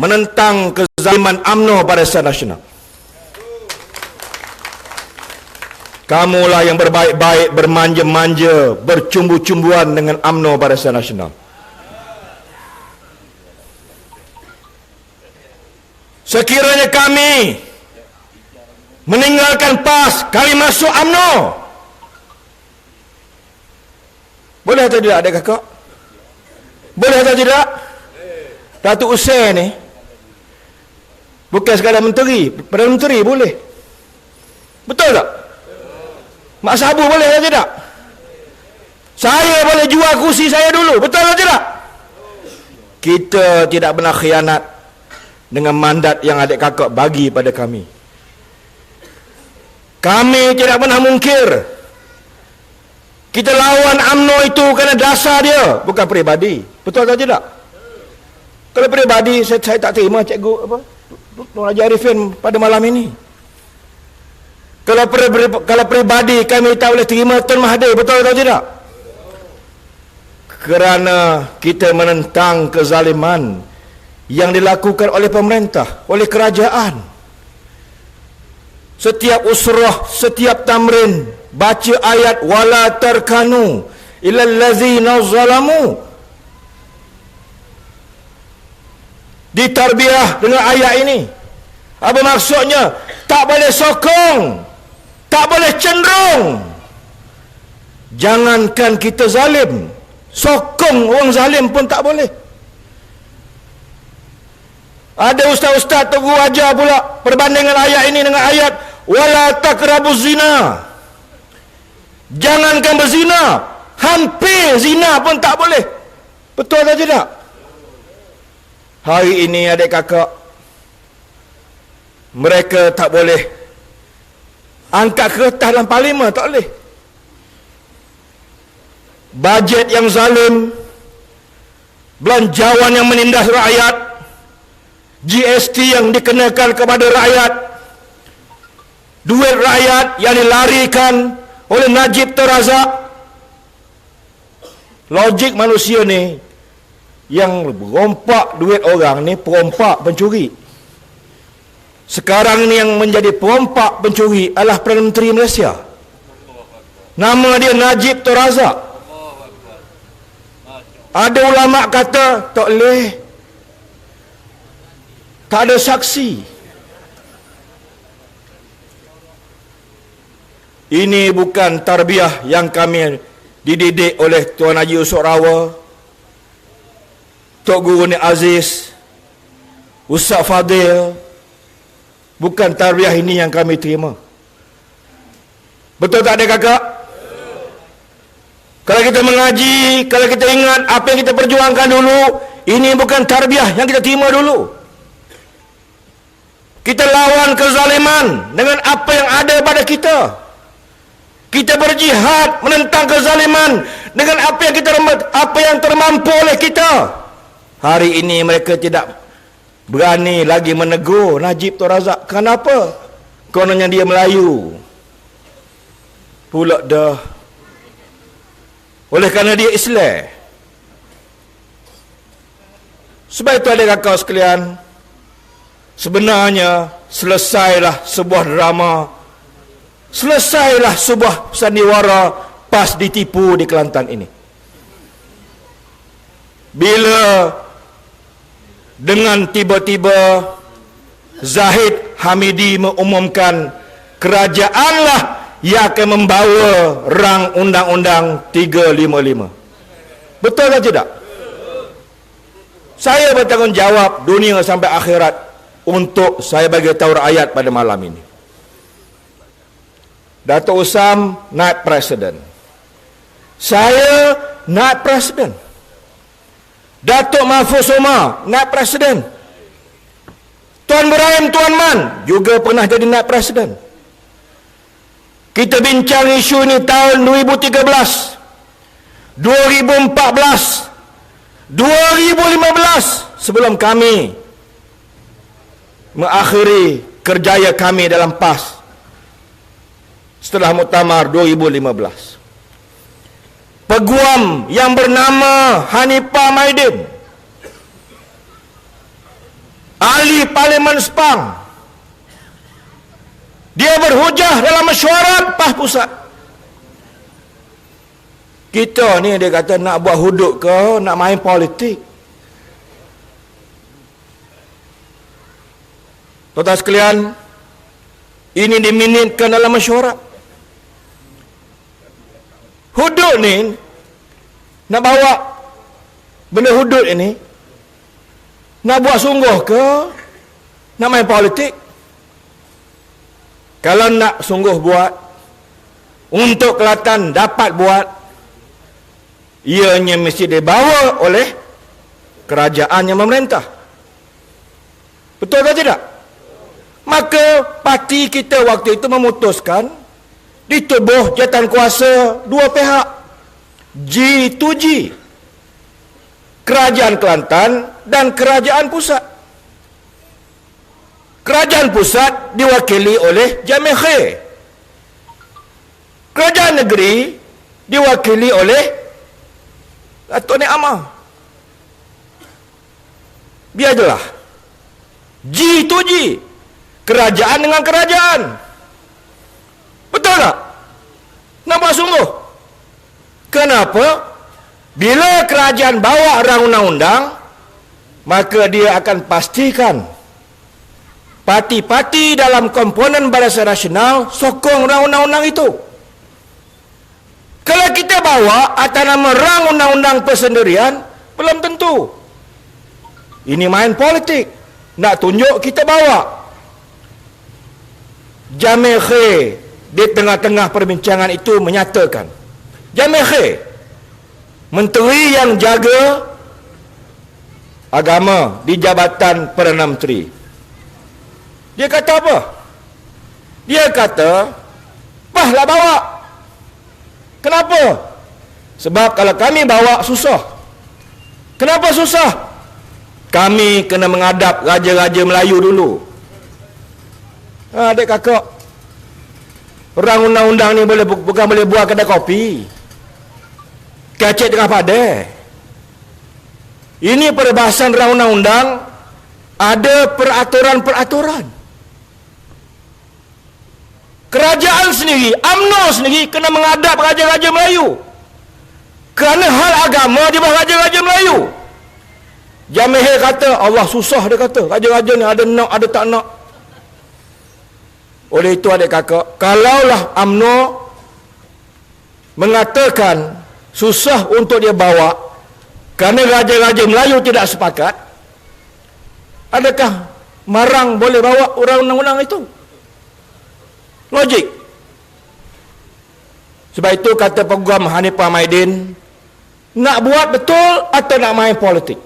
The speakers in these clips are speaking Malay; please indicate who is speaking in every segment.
Speaker 1: menentang kezaliman UMNO Barisan Nasional. Kamulah yang berbaik-baik, bermanja-manja, bercumbu-cumbuan dengan UMNO Barisan Nasional. Sekiranya kami meninggalkan PAS, kami masuk UMNO. Boleh atau tidak adik kakak? Boleh atau tidak? Datuk Hussein ni bukan sekadar menteri, Perdana Menteri boleh. Betul tak? Mak Sabu boleh atau tidak? Saya boleh jual kursi saya dulu, betul atau tidak? Kita tidak pernah khianat dengan mandat yang adik kakak bagi pada kami. Kami tidak pernah mungkir. Kita lawan AMNO itu kerana dasar dia, bukan peribadi. Betul atau tidak? Kalau peribadi, saya, saya tak terima cikgu apa? Nur Haji Arifin pada malam ini. Kalau, per, kalau peribadi kami tak boleh terima Tun Mahathir, betul atau tidak? Kerana kita menentang kezaliman yang dilakukan oleh pemerintah, oleh kerajaan. Setiap usrah, setiap tamrin, baca ayat wala tarkanu ilal ladzina zalamu. Ditarbiah dengan ayat ini. Apa maksudnya? Tak boleh sokong. Tak boleh cenderung. Jangankan kita zalim. Sokong orang zalim pun tak boleh. Ada ustaz-ustaz tegur ajar pula perbandingan ayat ini dengan ayat wala taqrabu zina. Jangankan berzina, hampir zina pun tak boleh. Betul atau tidak? Hari ini adik kakak mereka tak boleh angkat kertas dalam parlimen tak boleh. Bajet yang zalim, belanjawan yang menindas rakyat, GST yang dikenakan kepada rakyat duit rakyat yang dilarikan oleh Najib Terazak logik manusia ni yang berompak duit orang ni perompak pencuri. Sekarang ni yang menjadi perompak pencuri adalah Perdana Menteri Malaysia. Nama dia Najib Terazak ada ulama kata tak boleh. Tak ada saksi. Ini bukan tarbiyah yang kami dididik oleh Tuan Haji Usuk Rawa, Tok Guru Ni Aziz, Ustaz Fadil. Bukan tarbiyah ini yang kami terima. Betul tak ada kakak? Kalau kita mengaji, kalau kita ingat apa yang kita perjuangkan dulu, ini bukan tarbiyah yang kita terima dulu. Kita lawan kezaliman dengan apa yang ada pada kita. Kita berjihad menentang kezaliman dengan apa yang kita apa yang termampu oleh kita. Hari ini mereka tidak berani lagi menegur Najib Tun Razak. Kenapa? Kononnya dia Melayu. Pula dah. Oleh kerana dia Islam. Sebab itu ada kakak sekalian, Sebenarnya selesailah sebuah drama Selesailah sebuah sandiwara Pas ditipu di Kelantan ini Bila Dengan tiba-tiba Zahid Hamidi mengumumkan Kerajaanlah yang akan membawa rang undang-undang 355 Betul atau tidak? Saya bertanggungjawab dunia sampai akhirat untuk saya bagi tahu rakyat pada malam ini. Datuk Usam naik presiden. Saya naik presiden. Datuk Mahfuz Umar naik presiden. Tuan Ibrahim Tuan Man juga pernah jadi naik presiden. Kita bincang isu ini tahun 2013. 2014 2015 sebelum kami mengakhiri kerjaya kami dalam PAS setelah muktamar 2015. Peguam yang bernama Hanifah Maidin ahli parlimen Sepang. Dia berhujah dalam mesyuarat PAS pusat. Kita ni dia kata nak buat hudud ke nak main politik. Tuan-tuan sekalian ini diminitkan dalam mesyuarat hudud ni nak bawa benda hudud ini nak buat sungguh ke nak main politik? Kalau nak sungguh buat untuk Kelantan dapat buat ianya mesti dibawa oleh kerajaan yang memerintah. Betul atau tidak? Maka parti kita waktu itu memutuskan di tubuh jatan kuasa dua pihak. G2G kerajaan Kelantan dan kerajaan pusat. Kerajaan pusat diwakili oleh Jamil Khair. Kerajaan negeri diwakili oleh Datuk Nik Amar. Biar jelah. G2G kerajaan dengan kerajaan betul tak? Nampak sungguh? Kenapa? Bila kerajaan bawa orang undang-undang maka dia akan pastikan parti-parti dalam komponen Barisan Nasional sokong orang undang-undang itu. Kalau kita bawa atas nama rang undang-undang persendirian belum tentu. Ini main politik. Nak tunjuk kita bawa. Jamil Khair di tengah-tengah perbincangan itu menyatakan Jamil Khair menteri yang jaga agama di Jabatan Perdana Menteri dia kata apa? dia kata pahlah bawa kenapa? sebab kalau kami bawa susah kenapa susah? kami kena menghadap raja-raja Melayu dulu Ha, adik kakak. Orang undang-undang ni boleh bukan boleh buat kedai kopi. Kacik tengah pada. Ini perbahasan orang undang-undang ada peraturan-peraturan. Kerajaan sendiri, UMNO sendiri kena menghadap raja-raja Melayu. Kerana hal agama di bawah raja-raja Melayu. Jamihir kata, Allah susah dia kata. Raja-raja ni ada nak, ada tak nak. Oleh itu adik kakak, kalaulah UMNO mengatakan susah untuk dia bawa kerana raja-raja Melayu tidak sepakat, adakah marang boleh bawa orang undang-undang itu? Logik. Sebab itu kata peguam Hanifah Maidin, nak buat betul atau nak main politik?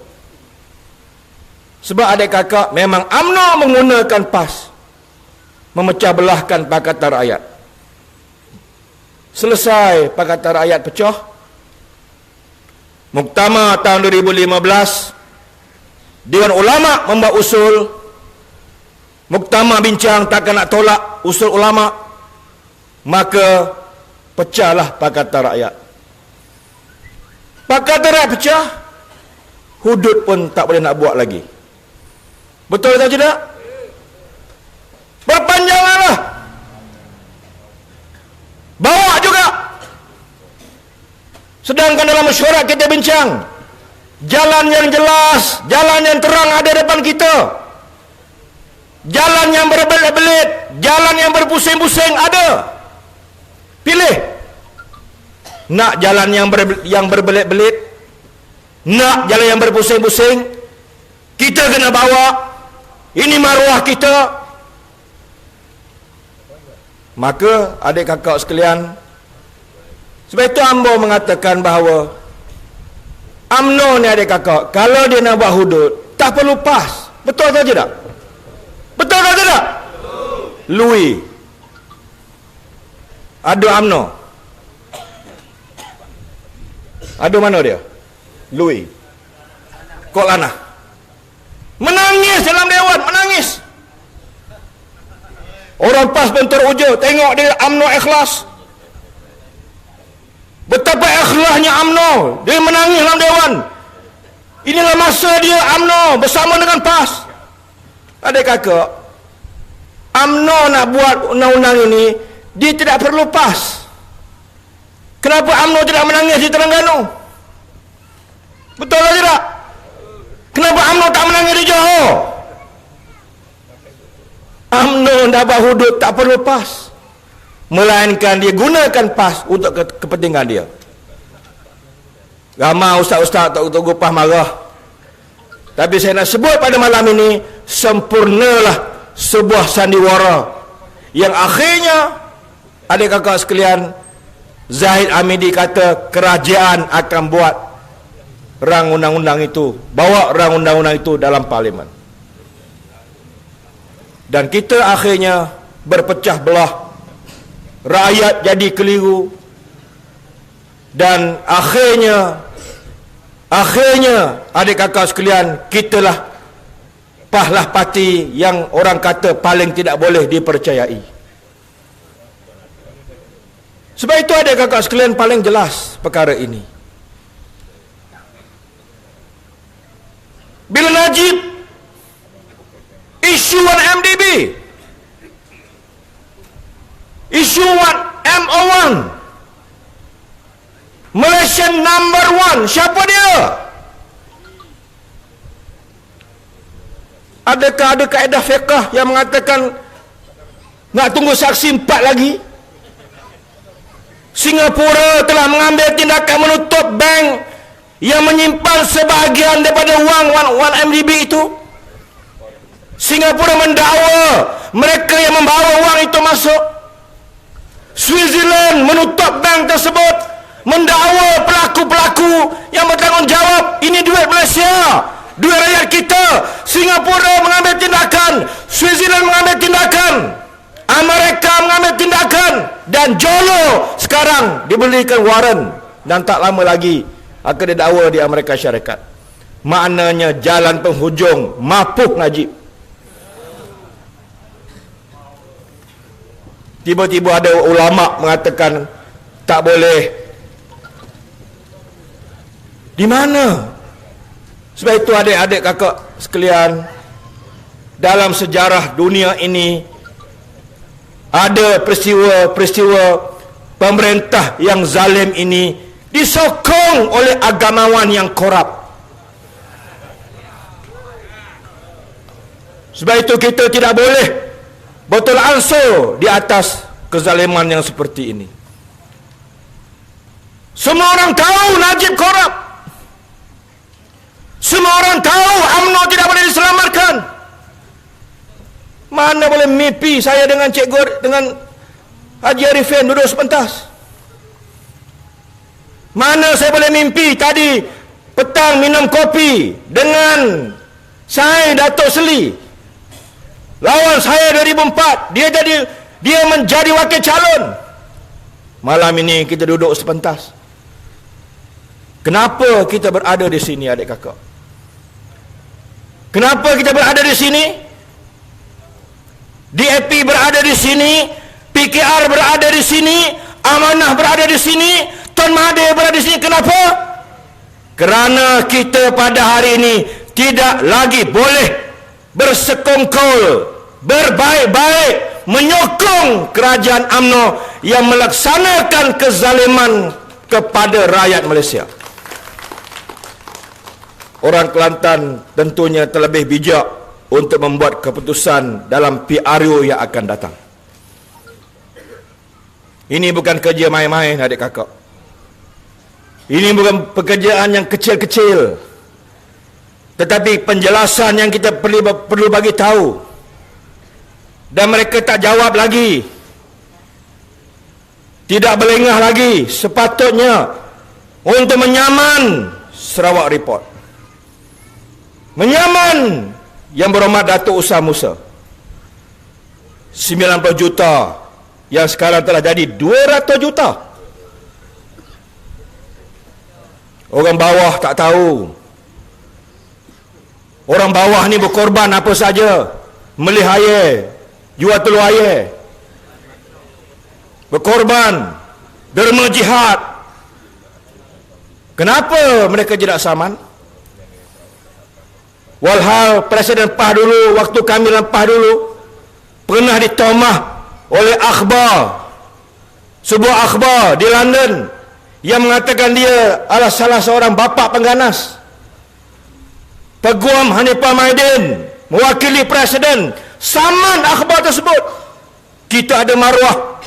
Speaker 1: Sebab adik kakak memang UMNO menggunakan PAS memecah belahkan Pakatan Rakyat. Selesai Pakatan Rakyat pecah. Muktama tahun 2015 Dewan Ulama membuat usul Muktama bincang takkan nak tolak usul ulama maka pecahlah Pakatan Rakyat. Pakatan Rakyat pecah hudud pun tak boleh nak buat lagi. Betul atau tidak? Perpanjanganlah. Bawa juga. Sedangkan dalam mesyuarat kita bincang. Jalan yang jelas, jalan yang terang ada depan kita. Jalan yang berbelit-belit, jalan yang berpusing-pusing ada. Pilih. Nak jalan yang ber, yang berbelit-belit, nak jalan yang berpusing-pusing, kita kena bawa. Ini maruah kita, Maka adik kakak sekalian Sebab itu Ambo mengatakan bahawa UMNO ni adik kakak Kalau dia nak buat hudud Tak perlu pas Betul atau tidak? Betul atau tidak? Louis Ada UMNO Ada mana dia? Louis Kok lana Menangis dalam dewan Menangis Orang PAS pun teruja Tengok dia UMNO ikhlas. Betapa ikhlasnya UMNO Dia menangis dalam Dewan. Inilah masa dia UMNO Bersama dengan PAS. Adik kakak UMNO nak buat undang-undang ini dia tidak perlu PAS. Kenapa UMNO tidak menangis di Terengganu? Betul atau tidak? Kenapa UMNO tak menangis di Johor dapat hudud tak perlu PAS. Melainkan dia gunakan PAS untuk ke kepentingan dia. Ramai ustaz-ustaz tak tahu gupah marah. Tapi saya nak sebut pada malam ini sempurnalah sebuah sandiwara yang akhirnya adik kakak sekalian Zahid Amidi kata kerajaan akan buat rang undang-undang itu bawa rang undang-undang itu dalam parlimen dan kita akhirnya berpecah belah. Rakyat jadi keliru. Dan akhirnya akhirnya adik kakak sekalian kitalah pahlah parti yang orang kata paling tidak boleh dipercayai. Sebab itu adik kakak sekalian paling jelas perkara ini. Bila Najib isu MDB isu MO1 Malaysian number one. Siapa dia? Adakah ada kaedah fiqah yang mengatakan nak tunggu saksi empat lagi? Singapura telah mengambil tindakan menutup bank yang menyimpan sebahagian daripada wang 1 MDB itu Singapura mendakwa mereka yang membawa wang itu masuk. Switzerland menutup bank tersebut mendakwa pelaku-pelaku yang bertanggungjawab. Ini duit Malaysia duit rakyat kita. Singapura mengambil tindakan Switzerland mengambil tindakan Amerika mengambil tindakan dan Jolo sekarang diberikan warren. Dan tak lama lagi akan didakwa di Amerika Syarikat. Maknanya jalan penghujung mapuk Najib tiba-tiba ada ulama mengatakan tak boleh di mana? Sebab itu adik-adik kakak sekalian, dalam sejarah dunia ini ada peristiwa-peristiwa pemerintah yang zalim ini disokong oleh agamawan yang korup. Sebab itu kita tidak boleh betul ansur di atas kezaliman yang seperti ini. Semua orang tahu Najib korup. Semua orang tahu UMNO tidak boleh diselamatkan. Mana boleh mimpi saya dengan Cikgu dengan Haji Arifin duduk sepentas. Mana saya boleh mimpi tadi petang minum kopi dengan saya Datuk Seli. Lawan saya 2004, dia jadi dia menjadi wakil calon. Malam ini kita duduk sepentas. Kenapa kita berada di sini adik kakak? Kenapa kita berada di sini? DAP berada di sini, PKR berada di sini, Amanah berada di sini, Tuan Mahathir berada di sini. Kenapa? Kerana kita pada hari ini tidak lagi boleh bersekongkol, berbaik-baik menyokong kerajaan AMNO yang melaksanakan kezaliman kepada rakyat Malaysia orang Kelantan tentunya terlebih bijak untuk membuat keputusan dalam PRU yang akan datang. Ini bukan kerja main-main adik kakak. Ini bukan pekerjaan yang kecil-kecil. Tetapi penjelasan yang kita perlu perlu bagi tahu. Dan mereka tak jawab lagi. Tidak berlengah lagi sepatutnya untuk menyaman Sarawak Report. Menyaman yang berhormat Datuk Usah Musa. 90 juta yang sekarang telah jadi 200 juta. Orang bawah tak tahu. Orang bawah ni berkorban apa saja. Melih air jual telur air. Berkorban. Derma jihad. Kenapa mereka tidak saman? Walhal Presiden PAH dulu waktu kami PAH dulu pernah ditomah oleh akhbar. Sebuah akhbar di London. Yang mengatakan dia adalah salah seorang bapa pengganas. Peguam Hanifah Maidin mewakili Presiden saman akhbar tersebut. Kita ada maruah.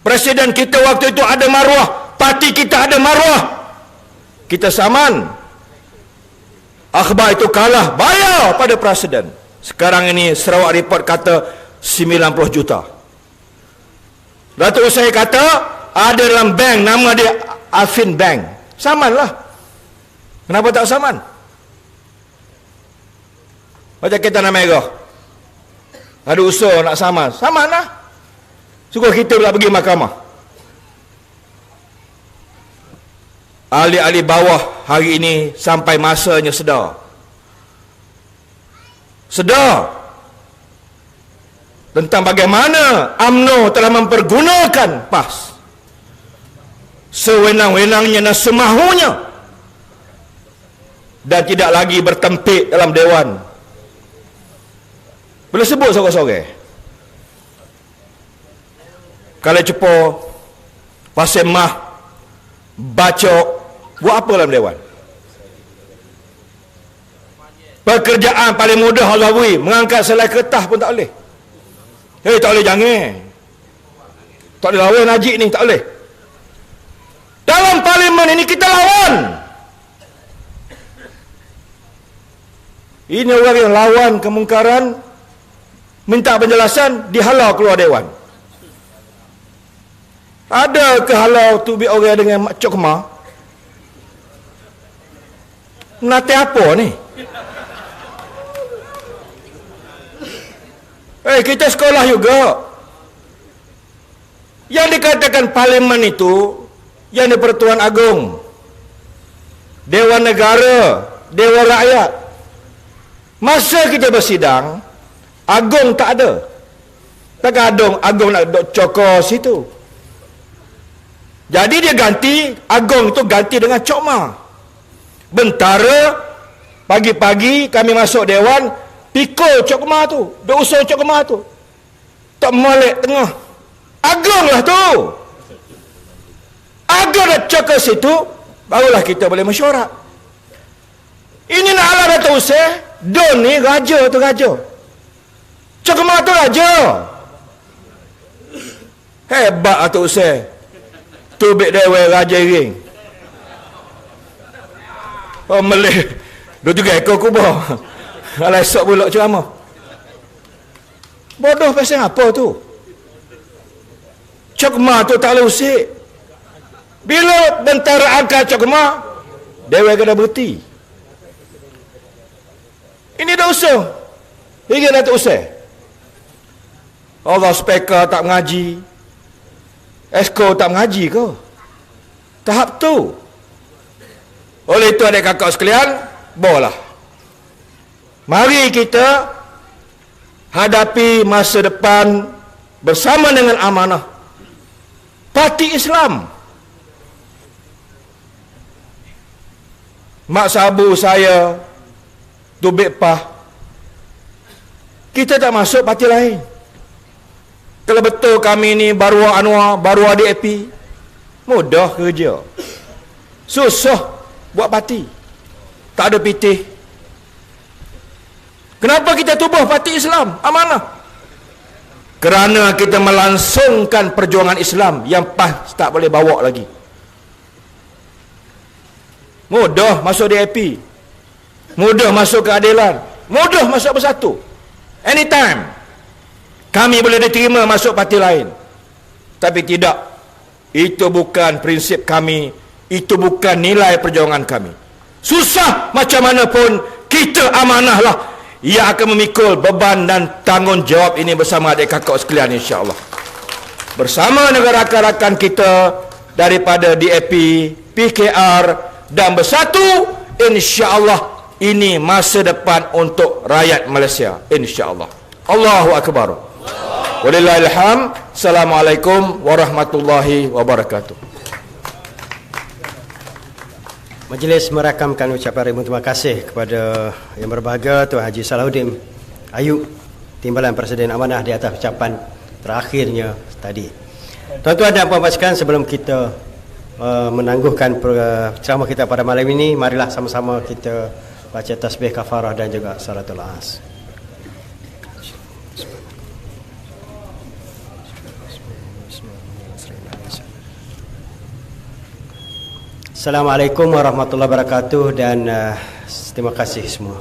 Speaker 1: Presiden kita waktu itu ada maruah. Parti kita ada maruah. Kita saman. Akhbar itu kalah bayar pada Presiden. Sekarang ini Sarawak Report kata 90 juta. Datuk saya kata ada dalam bank nama dia Afin Bank. Saman lah. Kenapa tak saman? Macam kita nak merah ada usul nak saman saman lah suka kita pula pergi mahkamah. Ahli-ahli bawah hari ini sampai masanya sedar. Sedar. Tentang bagaimana AMNO telah mempergunakan PAS. Sewenang-wenangnya dan semahunya. Dan tidak lagi bertempik dalam dewan boleh sebut sore-sore kalau cepo pasir mah bacok buat apa dalam dewan pekerjaan paling mudah Allah beri mengangkat selai kertas pun tak boleh Eh tak boleh jangan. Tak boleh lawan Najib ni, tak boleh. Dalam parlimen ini kita lawan. Ini orang yang lawan kemungkaran minta penjelasan dihalau keluar dewan. Ada kehalau tu bi orang dengan cok kemar? Nanti apa ni? Eh, kita sekolah juga. Yang dikatakan parlimen itu, yang di Pertuan Agung, Dewan Negara, Dewan Rakyat. Masa kita bersidang, Agung tak ada. Tak ada Agung nak duduk cokor situ. Jadi dia ganti, Agung itu ganti dengan Cokma. Bentara, pagi-pagi kami masuk Dewan, Pikul cok kemar tu. Dia usul cok kemar tu. Tak molek tengah. Agung lah tu. Agung dah cok ke situ. Barulah kita boleh mesyuarat. Ini nak ala Datuk Usai. Don ni raja tu raja. Cok kemar tu raja. Hebat Datuk Usai. Tubik dewa raja ring. Oh melih. Dua juga ekor kubur. Kalau esok pula ceramah. Bodoh pasal apa tu? Cokma tu tak boleh usik. Bila bentara angkat cokma, dewa kena berhenti. Ini dah usah. Hingga dah tak usah. Allah speaker tak mengaji. Esko tak mengaji ke? Tahap tu. Oleh itu adik kakak sekalian, bolehlah. Mari kita hadapi masa depan bersama dengan amanah Parti Islam. Mak sabu saya Tubik Pah Kita tak masuk parti lain Kalau betul kami ni baru Anwar, baru ADAP Mudah kerja Susah buat parti Tak ada pitih Kenapa kita tubuh parti Islam? Amanah. Kerana kita melangsungkan perjuangan Islam yang PAS tak boleh bawa lagi. Mudah masuk DAP. Mudah masuk keadilan. Mudah masuk bersatu. Anytime. Kami boleh diterima masuk parti lain. Tapi tidak. Itu bukan prinsip kami. Itu bukan nilai perjuangan kami. Susah macam mana pun kita amanahlah ia akan memikul beban dan tanggungjawab ini bersama adik kakak sekalian insya-Allah. Bersama negara rakan-rakan kita daripada DAP, PKR dan bersatu insya-Allah ini masa depan untuk rakyat Malaysia insya-Allah. Allahu akbar. Walillahilham. Assalamualaikum warahmatullahi wabarakatuh.
Speaker 2: Majlis merakamkan ucapan ribu terima kasih kepada Yang Berbahagia Tuan Haji Salahuddin Ayub Timbalan Presiden Amanah di atas ucapan terakhirnya tadi. Tuan-tuan dan puan-puan sekalian sebelum kita uh, menangguhkan uh, ceramah kita pada malam ini, marilah sama-sama kita baca tasbih kafarah dan juga salatul as. Assalamualaikum warahmatullahi wabarakatuh dan uh, terima kasih semua.